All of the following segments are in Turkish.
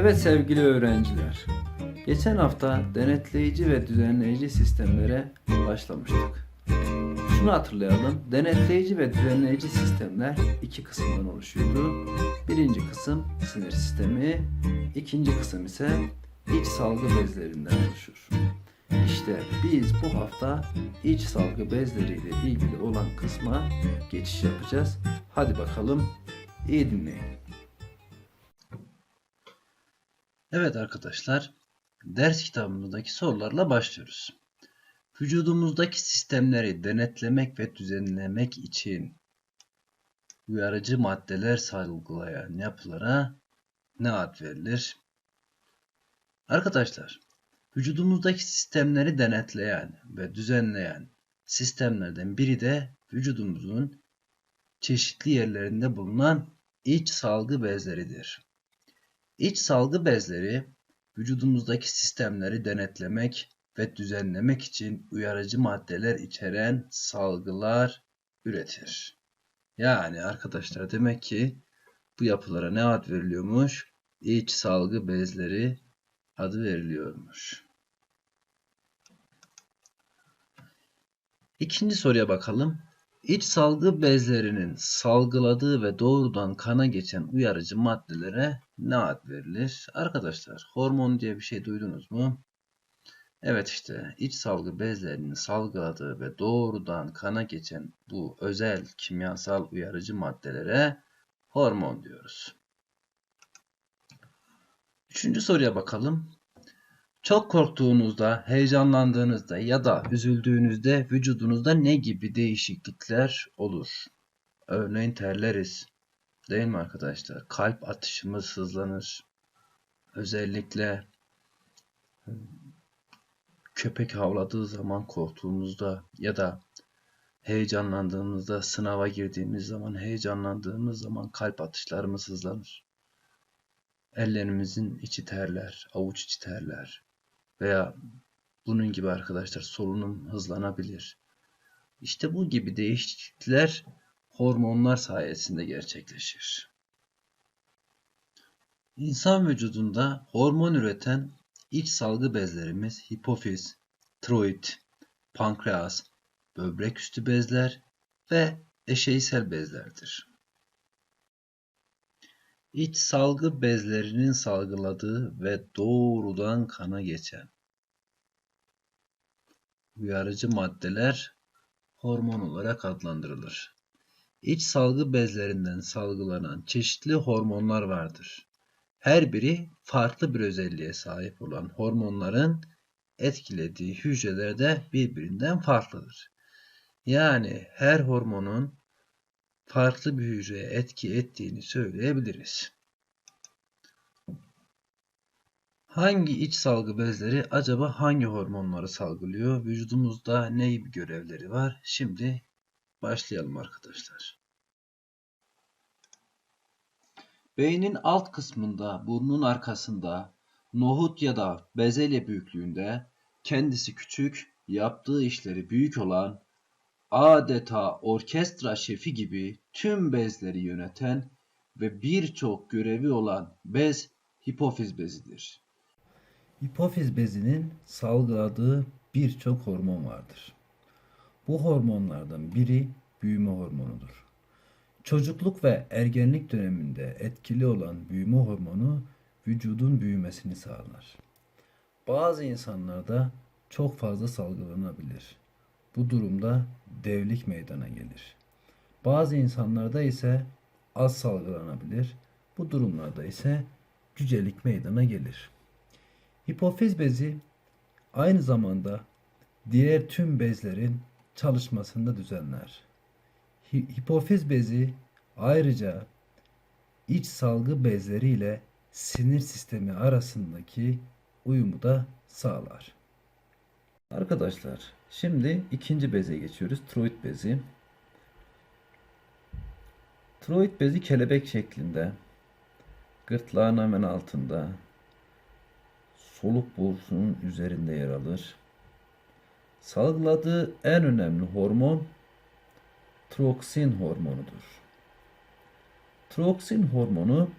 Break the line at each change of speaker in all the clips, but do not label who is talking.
Evet sevgili öğrenciler. Geçen hafta denetleyici ve düzenleyici sistemlere başlamıştık. Şunu hatırlayalım. Denetleyici ve düzenleyici sistemler iki kısımdan oluşuyordu. Birinci kısım sinir sistemi, ikinci kısım ise iç salgı bezlerinden oluşur. İşte biz bu hafta iç salgı bezleriyle ilgili olan kısma geçiş yapacağız. Hadi bakalım iyi dinleyin. Evet arkadaşlar, ders kitabımızdaki sorularla başlıyoruz. Vücudumuzdaki sistemleri denetlemek ve düzenlemek için uyarıcı maddeler salgılayan yapılara ne ad verilir? Arkadaşlar, vücudumuzdaki sistemleri denetleyen ve düzenleyen sistemlerden biri de vücudumuzun çeşitli yerlerinde bulunan iç salgı bezleridir. İç salgı bezleri vücudumuzdaki sistemleri denetlemek ve düzenlemek için uyarıcı maddeler içeren salgılar üretir. Yani arkadaşlar demek ki bu yapılara ne ad veriliyormuş? İç salgı bezleri adı veriliyormuş. İkinci soruya bakalım. İç salgı bezlerinin salgıladığı ve doğrudan kana geçen uyarıcı maddelere ne ad verilir? Arkadaşlar hormon diye bir şey duydunuz mu? Evet işte iç salgı bezlerinin salgıladığı ve doğrudan kana geçen bu özel kimyasal uyarıcı maddelere hormon diyoruz. Üçüncü soruya bakalım. Çok korktuğunuzda, heyecanlandığınızda ya da üzüldüğünüzde vücudunuzda ne gibi değişiklikler olur? Örneğin terleriz. Değil mi arkadaşlar? Kalp atışımız hızlanır. Özellikle köpek havladığı zaman korktuğumuzda ya da heyecanlandığımızda, sınava girdiğimiz zaman, heyecanlandığımız zaman kalp atışlarımız hızlanır. Ellerimizin içi terler, avuç içi terler veya bunun gibi arkadaşlar solunum hızlanabilir. İşte bu gibi değişiklikler hormonlar sayesinde gerçekleşir. İnsan vücudunda hormon üreten iç salgı bezlerimiz hipofiz, tiroid, pankreas, böbrek üstü bezler ve eşeysel bezlerdir. İç salgı bezlerinin salgıladığı ve doğrudan kana geçen uyarıcı maddeler hormon olarak adlandırılır. İç salgı bezlerinden salgılanan çeşitli hormonlar vardır. Her biri farklı bir özelliğe sahip olan hormonların etkilediği hücreler de birbirinden farklıdır. Yani her hormonun farklı bir hücreye etki ettiğini söyleyebiliriz. Hangi iç salgı bezleri acaba hangi hormonları salgılıyor? Vücudumuzda ne gibi görevleri var? Şimdi başlayalım arkadaşlar. Beynin alt kısmında, burnun arkasında, nohut ya da bezelye büyüklüğünde, kendisi küçük, yaptığı işleri büyük olan, adeta orkestra şefi gibi tüm bezleri yöneten ve birçok görevi olan bez hipofiz bezidir. Hipofiz bezinin salgıladığı birçok hormon vardır. Bu hormonlardan biri büyüme hormonudur. Çocukluk ve ergenlik döneminde etkili olan büyüme hormonu vücudun büyümesini sağlar. Bazı insanlarda çok fazla salgılanabilir. Bu durumda devlik meydana gelir. Bazı insanlarda ise az salgılanabilir. Bu durumlarda ise cücelik meydana gelir. Hipofiz bezi aynı zamanda diğer tüm bezlerin çalışmasını düzenler. Hi- Hipofiz bezi ayrıca iç salgı bezleri ile sinir sistemi arasındaki uyumu da sağlar. Arkadaşlar şimdi ikinci beze geçiyoruz. Tiroid bezi. Tiroid bezi kelebek şeklinde. Gırtlağın hemen altında. Soluk borusunun üzerinde yer alır. Salgıladığı en önemli hormon troksin hormonudur. Troksin hormonu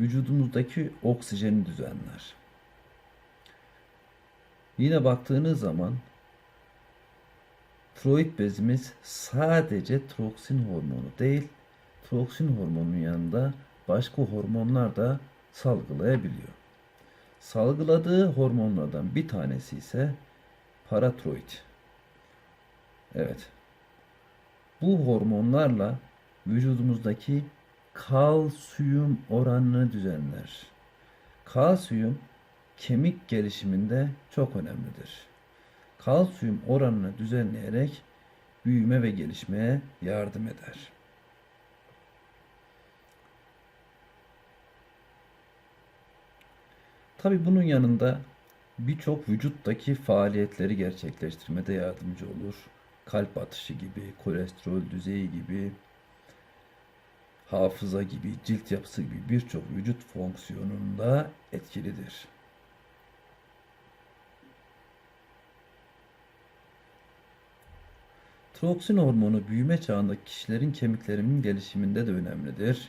vücudumuzdaki oksijeni düzenler. Yine baktığınız zaman tiroid bezimiz sadece troksin hormonu değil, troksin hormonunun yanında başka hormonlar da salgılayabiliyor. Salgıladığı hormonlardan bir tanesi ise paratiroid. Evet. Bu hormonlarla vücudumuzdaki kalsiyum oranını düzenler. Kalsiyum kemik gelişiminde çok önemlidir. Kalsiyum oranını düzenleyerek büyüme ve gelişmeye yardım eder. Tabi bunun yanında birçok vücuttaki faaliyetleri gerçekleştirmede yardımcı olur. Kalp atışı gibi, kolesterol düzeyi gibi, hafıza gibi, cilt yapısı gibi birçok vücut fonksiyonunda etkilidir. Troksin hormonu büyüme çağındaki kişilerin kemiklerinin gelişiminde de önemlidir.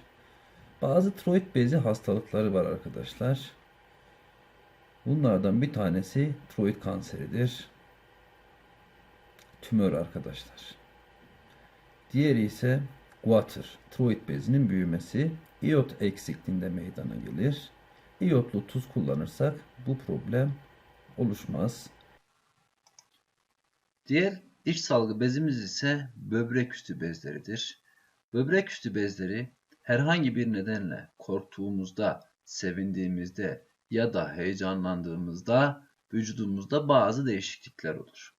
Bazı tiroid bezi hastalıkları var arkadaşlar. Bunlardan bir tanesi tiroid kanseridir. Tümör arkadaşlar. Diğeri ise guatr, tiroid bezinin büyümesi. İyot eksikliğinde meydana gelir. İyotlu tuz kullanırsak bu problem oluşmaz. Diğer iç salgı bezimiz ise böbrek üstü bezleridir. Böbrek üstü bezleri herhangi bir nedenle korktuğumuzda, sevindiğimizde ya da heyecanlandığımızda vücudumuzda bazı değişiklikler olur.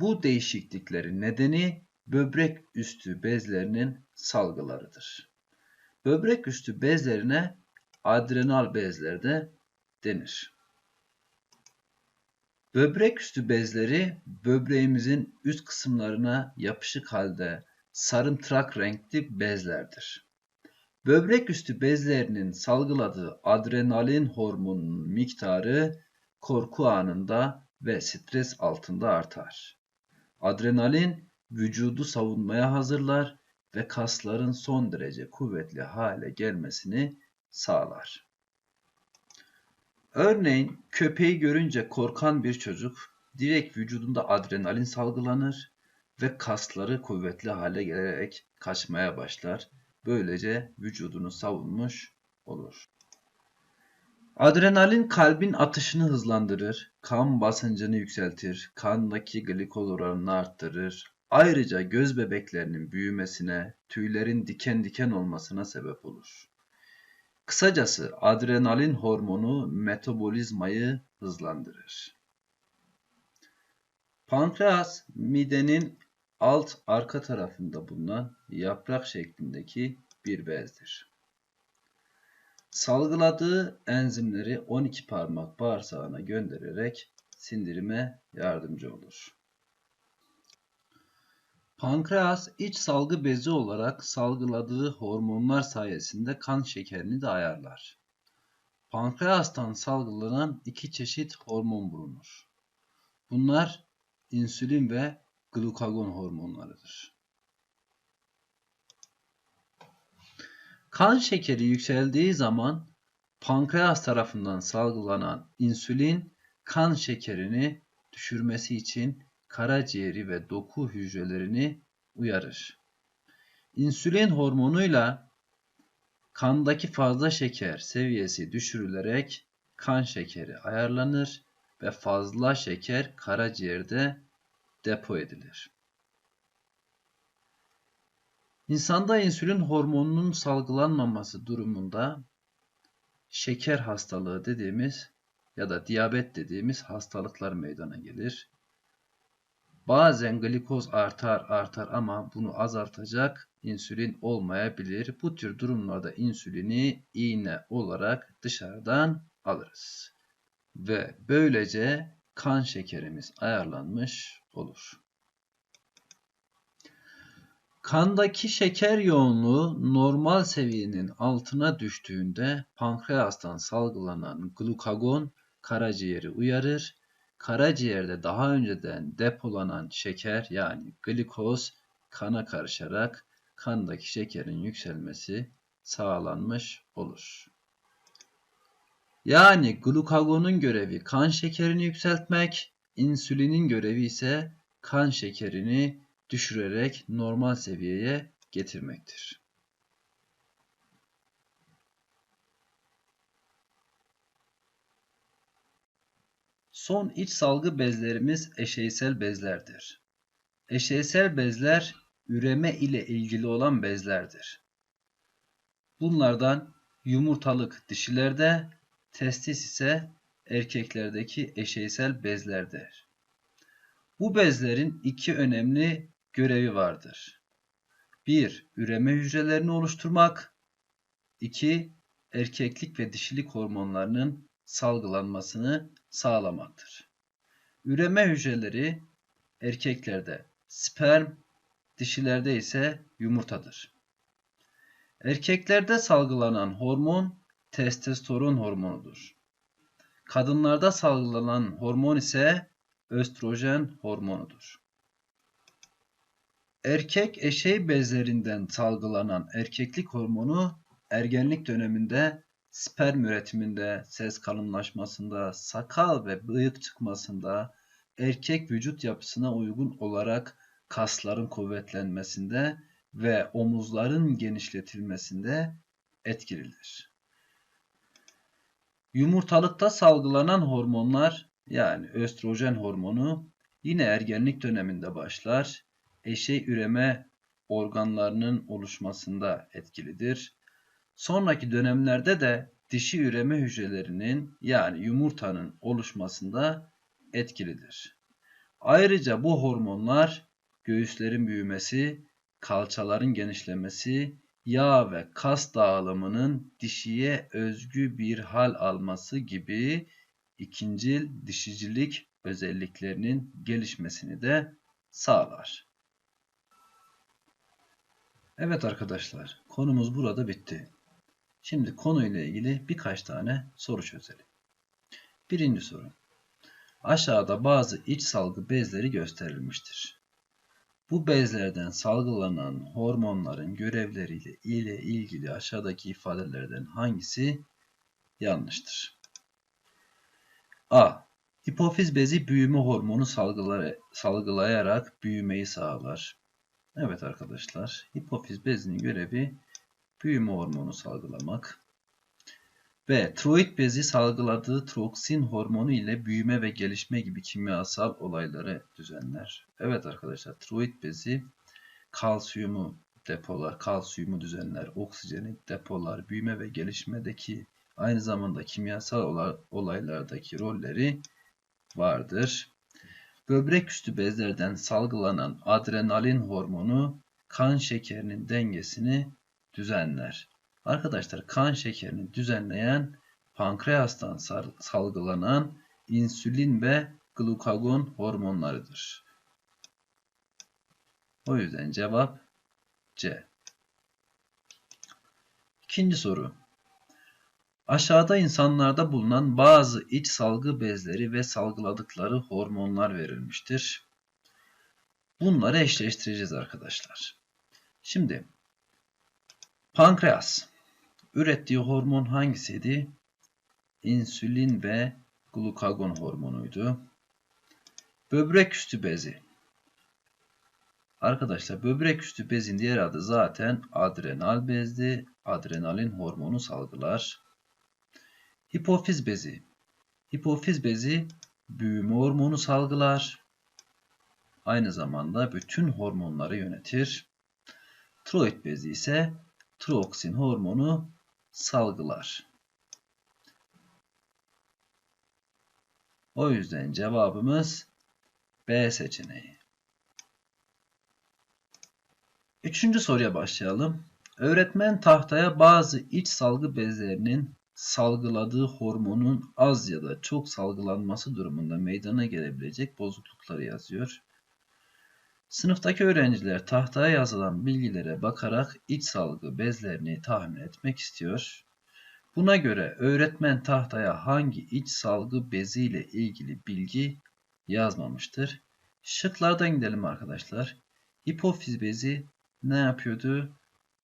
Bu değişikliklerin nedeni böbrek üstü bezlerinin salgılarıdır. Böbrek üstü bezlerine adrenal bezler de denir. Böbrek üstü bezleri böbreğimizin üst kısımlarına yapışık halde sarımtırak renkli bezlerdir. Böbrek üstü bezlerinin salgıladığı adrenalin hormonunun miktarı korku anında ve stres altında artar. Adrenalin vücudu savunmaya hazırlar ve kasların son derece kuvvetli hale gelmesini sağlar. Örneğin köpeği görünce korkan bir çocuk direkt vücudunda adrenalin salgılanır ve kasları kuvvetli hale gelerek kaçmaya başlar. Böylece vücudunu savunmuş olur. Adrenalin kalbin atışını hızlandırır, kan basıncını yükseltir, kandaki glikoz oranını arttırır. Ayrıca göz bebeklerinin büyümesine, tüylerin diken diken olmasına sebep olur. Kısacası adrenalin hormonu metabolizmayı hızlandırır. Pankreas midenin alt arka tarafında bulunan yaprak şeklindeki bir bezdir. Salgıladığı enzimleri 12 parmak bağırsağına göndererek sindirime yardımcı olur. Pankreas iç salgı bezi olarak salgıladığı hormonlar sayesinde kan şekerini de ayarlar. Pankreastan salgılanan iki çeşit hormon bulunur. Bunlar insülin ve glukagon hormonlarıdır. Kan şekeri yükseldiği zaman pankreas tarafından salgılanan insülin kan şekerini düşürmesi için karaciğeri ve doku hücrelerini uyarır. İnsülin hormonuyla kandaki fazla şeker seviyesi düşürülerek kan şekeri ayarlanır ve fazla şeker karaciğerde depo edilir. İnsanda insülin hormonunun salgılanmaması durumunda şeker hastalığı dediğimiz ya da diyabet dediğimiz hastalıklar meydana gelir. Bazen glikoz artar artar ama bunu azaltacak insülin olmayabilir. Bu tür durumlarda insülini iğne olarak dışarıdan alırız. Ve böylece kan şekerimiz ayarlanmış olur. Kandaki şeker yoğunluğu normal seviyenin altına düştüğünde pankreastan salgılanan glukagon karaciğeri uyarır. Karaciğerde daha önceden depolanan şeker yani glikoz kana karışarak kandaki şekerin yükselmesi sağlanmış olur. Yani glukagonun görevi kan şekerini yükseltmek, insülinin görevi ise kan şekerini düşürerek normal seviyeye getirmektir. Son iç salgı bezlerimiz eşeysel bezlerdir. Eşeysel bezler üreme ile ilgili olan bezlerdir. Bunlardan yumurtalık dişilerde, testis ise erkeklerdeki eşeysel bezlerdir. Bu bezlerin iki önemli görevi vardır. 1. Üreme hücrelerini oluşturmak. 2. Erkeklik ve dişilik hormonlarının salgılanmasını sağlamaktır. Üreme hücreleri erkeklerde sperm, dişilerde ise yumurtadır. Erkeklerde salgılanan hormon testosteron hormonudur. Kadınlarda salgılanan hormon ise östrojen hormonudur. Erkek eşey bezlerinden salgılanan erkeklik hormonu ergenlik döneminde sperm üretiminde, ses kalınlaşmasında, sakal ve bıyık çıkmasında, erkek vücut yapısına uygun olarak kasların kuvvetlenmesinde ve omuzların genişletilmesinde etkilidir. Yumurtalıkta salgılanan hormonlar yani östrojen hormonu yine ergenlik döneminde başlar. Eşey üreme organlarının oluşmasında etkilidir. Sonraki dönemlerde de dişi üreme hücrelerinin yani yumurtanın oluşmasında etkilidir. Ayrıca bu hormonlar göğüslerin büyümesi, kalçaların genişlemesi, yağ ve kas dağılımının dişiye özgü bir hal alması gibi ikincil dişicilik özelliklerinin gelişmesini de sağlar. Evet arkadaşlar, konumuz burada bitti. Şimdi konuyla ilgili birkaç tane soru çözelim. Birinci soru. Aşağıda bazı iç salgı bezleri gösterilmiştir. Bu bezlerden salgılanan hormonların görevleriyle ile ilgili aşağıdaki ifadelerden hangisi yanlıştır? A. Hipofiz bezi büyüme hormonu salgılayarak büyümeyi sağlar. Evet arkadaşlar, hipofiz bezinin görevi büyüme hormonu salgılamak. B. Tiroid bezi salgıladığı troksin hormonu ile büyüme ve gelişme gibi kimyasal olayları düzenler. Evet arkadaşlar tiroid bezi kalsiyumu depolar, kalsiyumu düzenler, oksijeni depolar, büyüme ve gelişmedeki aynı zamanda kimyasal olaylardaki rolleri vardır. Böbrek üstü bezlerden salgılanan adrenalin hormonu kan şekerinin dengesini düzenler. Arkadaşlar kan şekerini düzenleyen pankreastan salgılanan insülin ve glukagon hormonlarıdır. O yüzden cevap C. İkinci soru. Aşağıda insanlarda bulunan bazı iç salgı bezleri ve salgıladıkları hormonlar verilmiştir. Bunları eşleştireceğiz arkadaşlar. Şimdi Pankreas. Ürettiği hormon hangisiydi? İnsülin ve glukagon hormonuydu. Böbrek üstü bezi. Arkadaşlar böbrek üstü bezin diğer adı zaten adrenal bezdi. Adrenalin hormonu salgılar. Hipofiz bezi. Hipofiz bezi büyüme hormonu salgılar. Aynı zamanda bütün hormonları yönetir. Tiroid bezi ise troksin hormonu salgılar. O yüzden cevabımız B seçeneği. Üçüncü soruya başlayalım. Öğretmen tahtaya bazı iç salgı bezlerinin salgıladığı hormonun az ya da çok salgılanması durumunda meydana gelebilecek bozuklukları yazıyor. Sınıftaki öğrenciler tahtaya yazılan bilgilere bakarak iç salgı bezlerini tahmin etmek istiyor. Buna göre öğretmen tahtaya hangi iç salgı bezi ile ilgili bilgi yazmamıştır? Şıklardan gidelim arkadaşlar. Hipofiz bezi ne yapıyordu?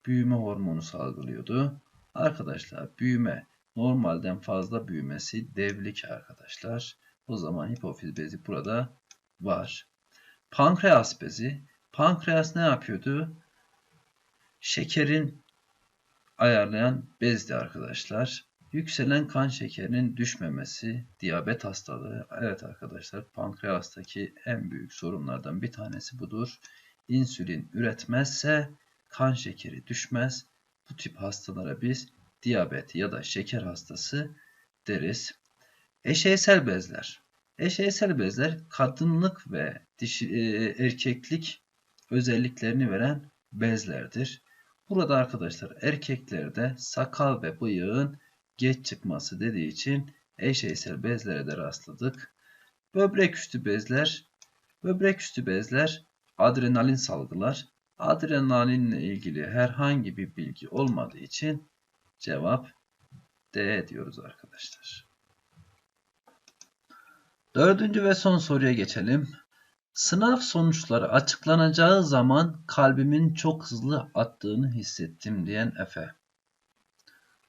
Büyüme hormonu salgılıyordu. Arkadaşlar büyüme normalden fazla büyümesi devlik arkadaşlar. O zaman hipofiz bezi burada var. Pankreas bezi. Pankreas ne yapıyordu? Şekerin ayarlayan bezdi arkadaşlar. Yükselen kan şekerinin düşmemesi, diyabet hastalığı. Evet arkadaşlar pankreastaki en büyük sorunlardan bir tanesi budur. İnsülin üretmezse kan şekeri düşmez. Bu tip hastalara biz diyabet ya da şeker hastası deriz. Eşeysel bezler. Eşeysel bezler kadınlık ve dişi, e, erkeklik özelliklerini veren bezlerdir. Burada arkadaşlar erkeklerde sakal ve bıyığın geç çıkması dediği için eşeysel bezlere de rastladık. Böbrek üstü bezler. Böbrek üstü bezler adrenalin salgılar. Adrenalinle ilgili herhangi bir bilgi olmadığı için cevap D diyoruz arkadaşlar. Dördüncü ve son soruya geçelim. Sınav sonuçları açıklanacağı zaman kalbimin çok hızlı attığını hissettim diyen Efe.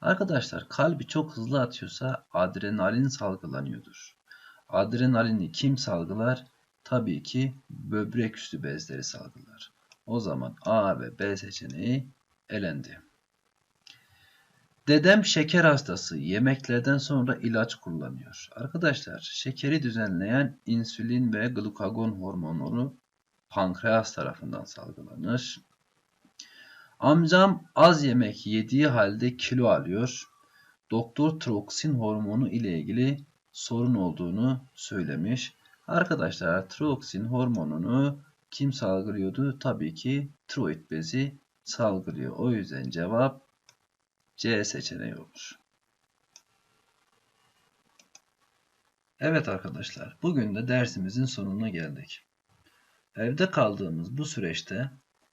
Arkadaşlar kalbi çok hızlı atıyorsa adrenalin salgılanıyordur. Adrenalini kim salgılar? Tabii ki böbrek üstü bezleri salgılar. O zaman A ve B seçeneği elendi. Dedem şeker hastası yemeklerden sonra ilaç kullanıyor. Arkadaşlar şekeri düzenleyen insülin ve glukagon hormonları pankreas tarafından salgılanır. Amcam az yemek yediği halde kilo alıyor. Doktor troksin hormonu ile ilgili sorun olduğunu söylemiş. Arkadaşlar troksin hormonunu kim salgılıyordu? Tabii ki tiroid bezi salgılıyor. O yüzden cevap C seçeneği olur. Evet arkadaşlar, bugün de dersimizin sonuna geldik. Evde kaldığımız bu süreçte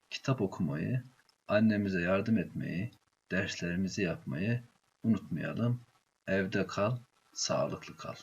kitap okumayı, annemize yardım etmeyi, derslerimizi yapmayı unutmayalım. Evde kal, sağlıklı kal.